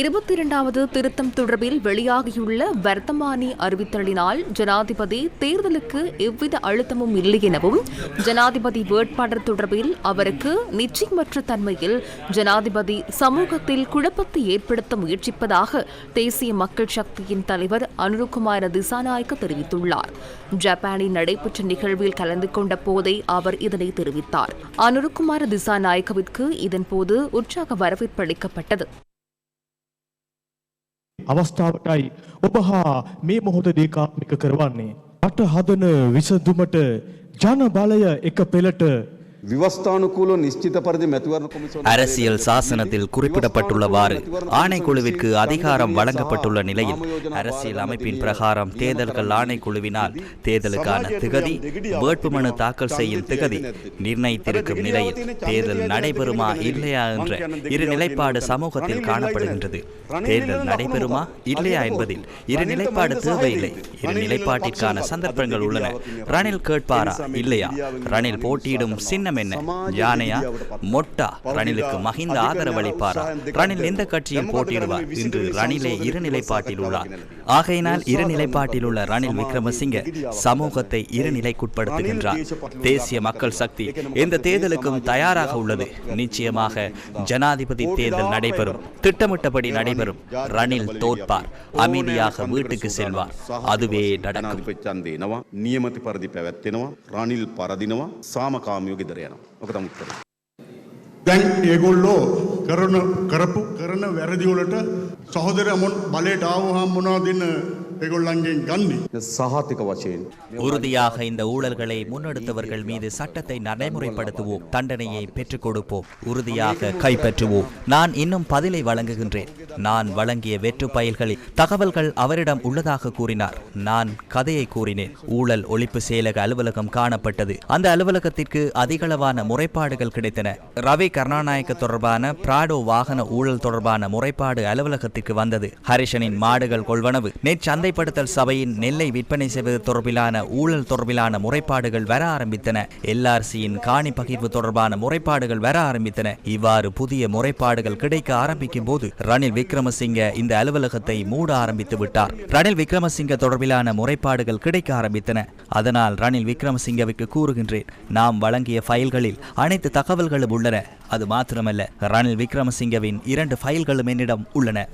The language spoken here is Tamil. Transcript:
இருபத்தி இரண்டாவது திருத்தம் தொடர்பில் வெளியாகியுள்ள வர்த்தமானி அறிவித்தலினால் ஜனாதிபதி தேர்தலுக்கு எவ்வித அழுத்தமும் இல்லை எனவும் ஜனாதிபதி வேட்பாளர் தொடர்பில் அவருக்கு நிச்சயமற்ற தன்மையில் ஜனாதிபதி சமூகத்தில் குழப்பத்தை ஏற்படுத்த முயற்சிப்பதாக தேசிய மக்கள் சக்தியின் தலைவர் அனுருகுமார திசாநாயக்க தெரிவித்துள்ளார். ஜப்பானில் நடைபெற்ற நிகழ்வில் கலந்து கொண்ட போதே அவர் இதனை தெரிவித்தார். அனுருகுமார திசாநாயக்கவிற்கு இதன்போது உற்சாக வரவேற்பு அளிக்கப்பட்டது. අවස්ථාවටයි ඔබ හා මේ මොහොතදී කාත්මික කරවන්නේ. රට හදන විසඳුමට ජන බලය එක පෙළට அரசியல் சாசனத்தில் குறிப்பிடப்பட்டுள்ளவாறு ஆணைக்குழுவிற்கு அதிகாரம் வழங்கப்பட்டுள்ள நிலையில் அரசியல் அமைப்பின் பிரகாரம் தேர்தல்கள் ஆணைக்குழுவினால் தேர்தலுக்கான திகதி வேட்புமனு தாக்கல் செய்யும் திகதி நிர்ணயித்திருக்கும் நிலையில் தேர்தல் நடைபெறுமா இல்லையா என்ற இரு நிலைப்பாடு சமூகத்தில் காணப்படுகின்றது. தேர்தல் நடைபெறுமா இல்லையா என்பதில் இரு நிலைப்பாடு தேவையில்லை. இரு நிலைப்பாட்டிற்கான சந்தர்ப்பங்கள் உள்ளன. ரணில் கேட்பாரா? இல்லையா ரணில் போட்டியிடும்? சின்ன காரணம் என்ன? யானையா? மொட்டா ரணிலுக்கு மகிந்த ஆதரவு அளிப்பாரா? ரணில் எந்த கட்சியில் போட்டியிடுவார்? இன்று ரணிலே இரு உள்ளார். ஆகையினால் இரு உள்ள ரணில் விக்ரமசிங்க சமூகத்தை இரு தேசிய மக்கள் சக்தி எந்த தேர்தலுக்கும் தயாராக உள்ளது. நிச்சயமாக ஜனாதிபதி தேர்தல் நடைபெறும். திட்டமிட்டபடி நடைபெறும். ரணில் தோற்பார். அமைதியாக வீட்டுக்கு செல்வார். அதுவே நடக்கும். நியமதி பரதி பெவத்தினவா ரணில் பரதினவா? சாமகாமியுகிதரே. රනිල් පරදිනවා සාමකාමියෝ ගෙදර යනවා. ඔක තමයි උත්තරේ. දැන් ඒගොල්ලෝ කරන කරපු කරන වැරදිවලට සහෝදර මුන් බලයට ආවහම් මොනවා දෙන්න ඒගොල්ලන්ගෙන් ගන්නේ. සහතික වශයෙන් உறுதியாக இந்த ஊழல்களை முன்னெடுத்தவர்கள் மீது சட்டத்தை நடைமுறைப்படுத்துவோம் தண்டனையை பெற்றுக் கொடுப்போம் உறுதியாக கைப்பற்றுவோம் நான் இன்னும் பதிலை வழங்குகின்றேன் நான் வழங்கிய வெற்று பயல்களில் தகவல்கள் அவரிடம் உள்ளதாக கூறினார் நான் கதையை கூறினேன் ஊழல் ஒழிப்பு செயலக அலுவலகம் காணப்பட்டது அந்த அலுவலகத்திற்கு அதிகளவான முறைப்பாடுகள் கிடைத்தன ரவி கருணாநாயக்க தொடர்பான பிராடோ வாகன ஊழல் தொடர்பான முறைப்பாடு அலுவலகத்திற்கு வந்தது. ஹரிஷனின் மாடுகள் கொள்வனவு. நேற்று சந்தைப்படுத்தல் சபையின் நெல்லை விற்பனை செய்வது தொடர்பிலான ஊழல் தொடர்பிலான முறைப்பாடுகள் வர ஆரம்பித்தன. எல்ஆர்சியின் காணி பகிர்வு தொடர்பான முறைப்பாடுகள் வர ஆரம்பித்தன. இவ்வாறு புதிய முறைப்பாடுகள் கிடைக்க ஆரம்பிக்கும் போது ரணில் விக்ரமசிங்க இந்த அலுவலகத்தை மூட ஆரம்பித்து விட்டார். ரணில் விக்ரமசிங்க தொடர்பிலான முறைப்பாடுகள் கிடைக்க ஆரம்பித்தன. அதனால் ரணில் விக்ரமசிங்கவுக்கு கூறுகின்றேன் நாம் வழங்கிய ஃபைல்களில் அனைத்து தகவல்களும் உள்ளன. அது மாத்திரமல்ல ரணில் விக்ரமசிங்கவின் இரண்டு ஃபைல்களும் என்னிடம் உள்ளன.